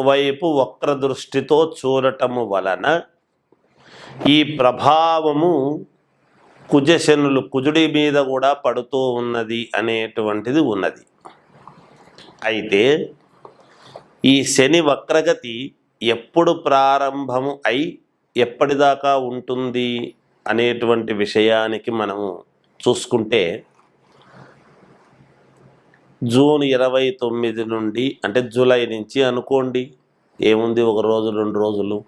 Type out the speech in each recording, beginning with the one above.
వైపు వక్ర దృష్టితో చూడటము వలన ఈ ప్రభావము కుజశనులు కుజుడి మీద కూడా పడుతూ ఉన్నది అనేటువంటిది ఉన్నది. అయితే ఈ శని వక్రగతి ఎప్పుడు ప్రారంభము అయి ఎప్పటిదాకా ఉంటుంది అనేటువంటి విషయానికి మనము చూసుకుంటే జూన్ ఇరవై తొమ్మిది నుండి అంటే జూలై నుంచి అనుకోండి. ఏముంది ఒక రోజు రెండు రోజులు?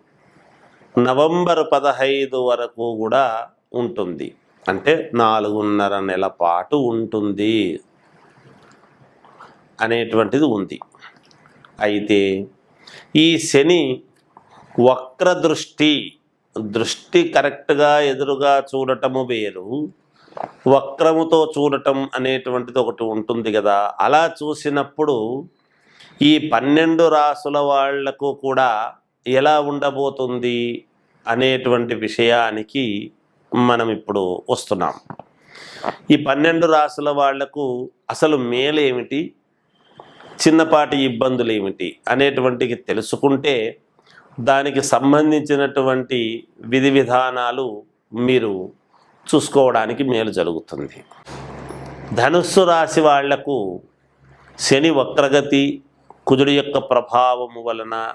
నవంబర్ పదహైదు వరకు కూడా ఉంటుంది. అంటే నాలుగున్నర నెల పాటు ఉంటుంది అనేటువంటిది ఉంది. అయితే ఈ శని వక్ర దృష్టి దృష్టి కరెక్ట్గా ఎదురుగా చూడటము వేరు. వక్రముతో చూడటం అనేటువంటిది ఒకటి ఉంటుంది కదా. అలా చూసినప్పుడు ఈ పన్నెండు రాసుల వాళ్ళకు కూడా ఎలా ఉండబోతుంది అనేటువంటి విషయానికి మనం ఇప్పుడు వస్తున్నాం. ఈ పన్నెండు రాసుల వాళ్ళకు అసలు మేలేమిటి? చిన్నపాటి ఇబ్బందులు ఏమిటి అనేటువంటివి తెలుసుకుంటే దానికి సంబంధించినటువంటి విధి విధానాలు మీరు చూసుకోవడానికి మేలు జరుగుతుంది. ధనుస్సు రాశి వాళ్ళకు శని వక్రగతి కుజుడి యొక్క ప్రభావము వలన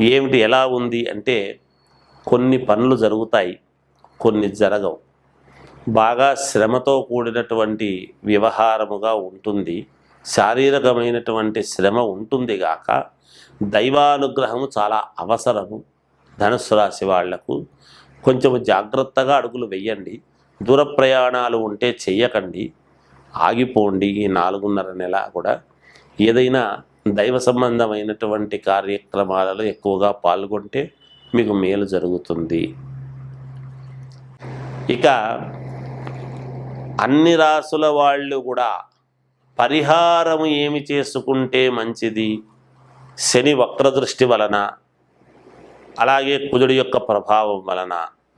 ఏమిటి ఎలా ఉంది అంటే కొన్ని పనులు జరుగుతాయి కొన్ని జరగవు. బాగా శ్రమతో కూడినటువంటి వ్యవహారముగా ఉంటుంది. శారీరకమైనటువంటి శ్రమ ఉంటుంది గాక దైవానుగ్రహము చాలా అవసరము ధనుస్సు రాశి వాళ్ళకు. కొంచెం జాగ్రత్తగా అడుగులు వెయ్యండి దూర ప్రయాణాలు ఉంటే చెయ్యకండి. ఆగిపోండి ఈ నాలుగున్నర నెల కూడా. ఏదైనా దైవ సంబంధమైనటువంటి కార్యక్రమాలలో ఎక్కువగా పాల్గొంటే మీకు మేలు జరుగుతుంది. ఇక అన్ని రాసుల వాళ్ళు కూడా పరిహారము ఏమి చేసుకుంటే మంచిది? శని వక్రదృష్టి వలన అలాగే కుజుడి యొక్క ప్రభావం వలన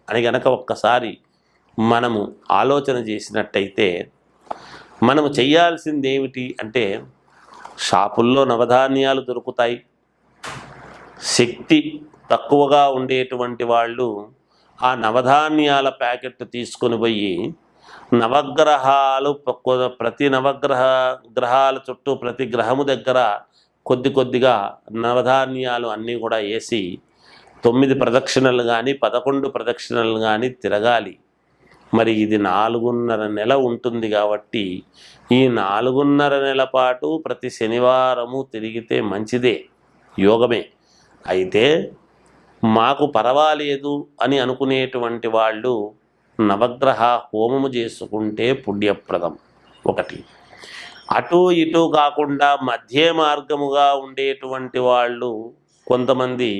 అని గనక ఒక్కసారి మనము ఆలోచన చేసినట్టయితే మనము చేయాల్సింది ఏమిటి అంటే షాపుల్లో నవధాన్యాలు దొరుకుతాయి. శక్తి తక్కువగా ఉండేటువంటి వాళ్ళు ఆ నవధాన్యాల ప్యాకెట్ తీసుకొని పోయి నవగ్రహాలు ప్రతి నవగ్రహ గ్రహాల చుట్టూ ప్రతి గ్రహము దగ్గర కొద్ది కొద్దిగా నవధాన్యాలు అన్నీ కూడా వేసి తొమ్మిది ప్రదక్షిణలు కానీ పదకొండు ప్రదక్షిణలు కానీ తిరగాలి. మరి ఇది నాలుగున్నర నెల ఉంటుంది కాబట్టి ఈ నాలుగున్నర నెల పాటు ప్రతి శనివారము తిరిగితే మంచిదే యోగమే. అయితే మాకు పర్వాలేదు అని అనుకునేటువంటి వాళ్ళు నవగ్రహ హోమము చేసుకుంటే పుణ్యప్రదం ఒకటి. అటు ఇటు కాకుండా మధ్య మార్గముగా ఉండేటువంటి వాళ్ళు కొంతమంది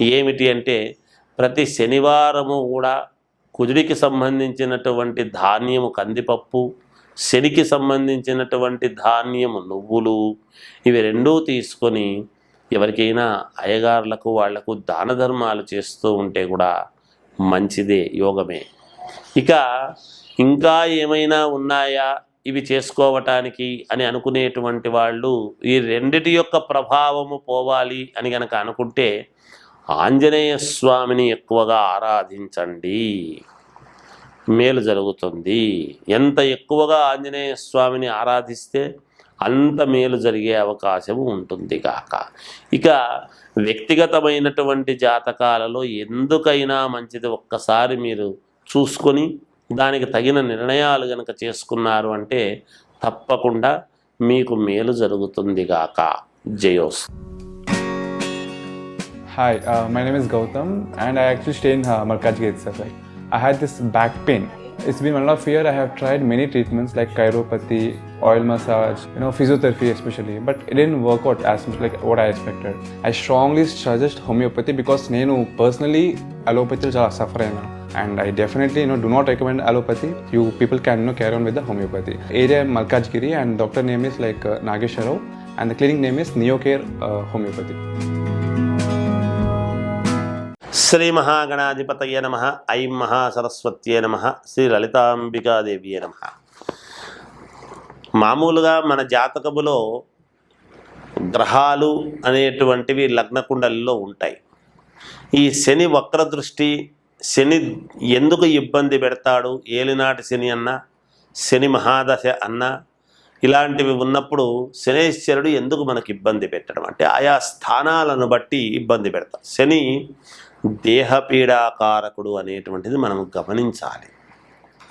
ఏమిటి అంటే ప్రతి శనివారము కూడా కుజుడికి సంబంధించినటువంటి ధాన్యము కందిపప్పు శనికి సంబంధించినటువంటి ధాన్యము నువ్వులు ఇవి రెండూ తీసుకొని ఎవరికైనా అయ్యగారులకు వాళ్ళకు దాన ధర్మాలు చేస్తూ ఉంటే కూడా మంచిదే యోగమే. ఇక ఇంకా ఏమైనా ఉన్నాయా? ఇవి చేసుకోవటానికి అని అనుకునేటువంటి వాళ్ళు ఈ రెండిటి యొక్క ప్రభావము పోవాలి అని గనక అనుకుంటే ఆంజనేయ స్వామిని ఎక్కువగా ఆరాధించండి. మేలు జరుగుతుంది. ఎంత ఎక్కువగా ఆంజనేయ స్వామిని ఆరాధిస్తే అంత మేలు జరిగే అవకాశం ఉంటుంది కాక ఇక వ్యక్తిగతమైనటువంటి జాతకాలలో ఎందుకైనా మంచిది ఒక్కసారి మీరు చూసుకొని దానికి తగిన నిర్ణయాలు కనుక చేసుకున్నారు అంటే తప్పకుండా మీకు మేలు జరుగుతుంది గాక. జయోస్ Hi, uh, my name is Gautam, and I actually stay in uh, Markajgir itself. Like, I had this back pain. It's been one and a half year. I have tried many treatments like chiropathy, oil massage, you know, physiotherapy especially, but it didn't work out as much like what I expected. I strongly suggest homeopathy because నేను personally allopathy చాలా suffer అయినా and I definitely you know do not recommend allopathy. You people can you know carry on with the homeopathy. Area Malkajgiri and doctor name is like uh, Nageshwar Rao and the clinic name is Neocare uh, Homeopathy. Shri మహాగణాధిపతయ నమ ఐం మహాసరస్వత్యే నమ శ్రీ లలితాంబికాదేవియే నమ. మామూలుగా మన జాతకములో గ్రహాలు అనేటువంటివి లగ్నకుండలిలో ఉంటాయి. ఈ శని వక్ర దృష్టి శని ఎందుకు ఇబ్బంది పెడతాడు ఏలినాటి శని అన్న శని మహాదశ అన్న ఇలాంటివి ఉన్నప్పుడు శనేశ్వరుడు ఎందుకు మనకి ఇబ్బంది పెట్టడం అంటే ఆయా స్థానాలను బట్టి ఇబ్బంది పెడతాడు. శని దేహపీడాకారకుడు అనేటువంటిది మనం గమనించాలి.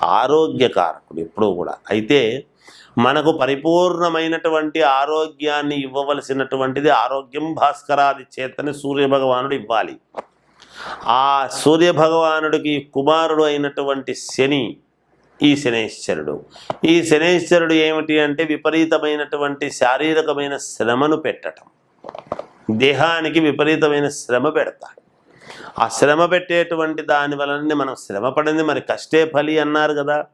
ఆరోగ్యకారకుడు ఎప్పుడూ కూడా. అయితే మనకు పరిపూర్ణమైనటువంటి ఆరోగ్యాన్ని ఇవ్వవలసినటువంటిది ఆరోగ్యం భాస్కరాది చేతని సూర్యభగవానుడు ఇవ్వాలి. ఆ సూర్యభగవానుడికి కుమారుడు అయినటువంటి శని ఈ శనేశ్వరుడు. ఈ శనేశ్వరుడు ఏమిటి అంటే విపరీతమైనటువంటి శారీరకమైన శ్రమను పెట్టడం దేహానికి విపరీతమైన శ్రమ పెడతాడు. ఆ శ్రమ పెట్టేటువంటి దాని వలన మనం శ్రమ పడింది. మరి కష్టే ఫలి అన్నారు కదా.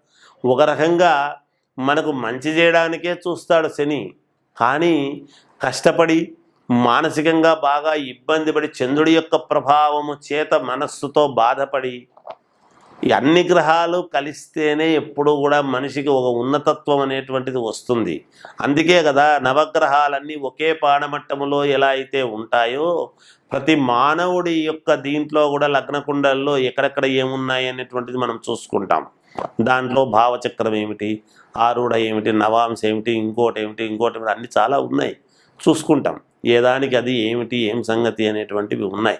ఒక రకంగా మనకు మంచి చేయడానికే చూస్తాడు శని. కానీ కష్టపడి మానసికంగా బాగా ఇబ్బంది పడి చంద్రుడి యొక్క ప్రభావము చేత మనస్సుతో బాధపడి ఈ అన్ని గ్రహాలు కలిస్తేనే ఎప్పుడూ కూడా మనిషికి ఒక ఉన్నతత్వం అనేటువంటిది వస్తుంది. అందుకే కదా నవగ్రహాలన్నీ ఒకే పాడమట్టములో ఎలా అయితే ఉంటాయో ప్రతి మానవుడి యొక్క దీంట్లో కూడా లగ్నకుండల్లో ఎక్కడెక్కడ ఏమున్నాయి అనేటువంటిది మనం చూసుకుంటాం. దాంట్లో భావచక్రం ఏమిటి ఆరుడ ఏమిటి నవాంశ ఏమిటి ఇంకోటి ఏమిటి ఇంకోటి ఏమిటి అన్నీ చాలా ఉన్నాయి. చూసుకుంటాం. ఏ దానికి అది ఏమిటి ఏం సంగతి అనేటువంటివి ఉన్నాయి.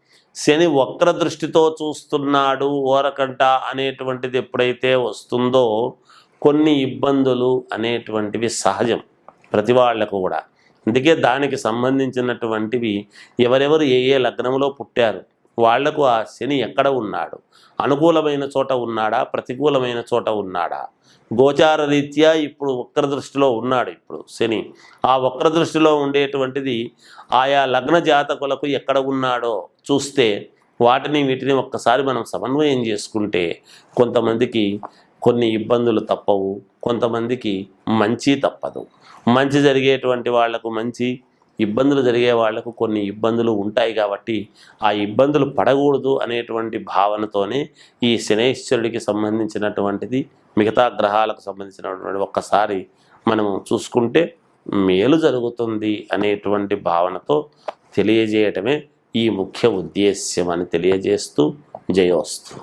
శని వక్ర దృష్టితో చూస్తున్నాడు ఓరకంట అనేటువంటిది ఎప్పుడైతే వస్తుందో కొన్ని ఇబ్బందులు అనేటువంటివి సహజం ప్రతి వాళ్ళకు కూడా. అందుకే దానికి సంబంధించినటువంటివి ఎవరెవరు ఏ ఏ లగ్నంలో పుట్టారు వాళ్ళకు ఆ శని ఎక్కడ ఉన్నాడు అనుకూలమైన చోట ఉన్నాడా ప్రతికూలమైన చోట ఉన్నాడా గోచార రీత్యా ఇప్పుడు వక్ర దృష్టిలో ఉన్నాడు ఇప్పుడు శని. ఆ వక్ర దృష్టిలో ఉండేటువంటిది ఆయా లగ్న జాతకులకు ఎక్కడ ఉన్నాడో చూస్తే వాటిని వీటిని ఒక్కసారి మనం సమన్వయం చేసుకుంటే కొంతమందికి కొన్ని ఇబ్బందులు తప్పవు కొంతమందికి మంచి తప్పదు. మంచి జరిగేటువంటి వాళ్ళకు మంచి ఇబ్బందులు జరిగే వాళ్ళకు కొన్ని ఇబ్బందులు ఉంటాయి కాబట్టి ఆ ఇబ్బందులు పడకూడదు అనేటువంటి భావనతోనే ఈ శనేశ్వరుడికి సంబంధించినటువంటిది మిగతా గ్రహాలకు సంబంధించినటువంటి ఒక్కసారి మనము చూసుకుంటే మేలు జరుగుతుంది అనేటువంటి భావనతో తెలియజేయటమే ఈ ముఖ్య ఉద్దేశ్యం అని తెలియజేస్తూ జయోస్తు.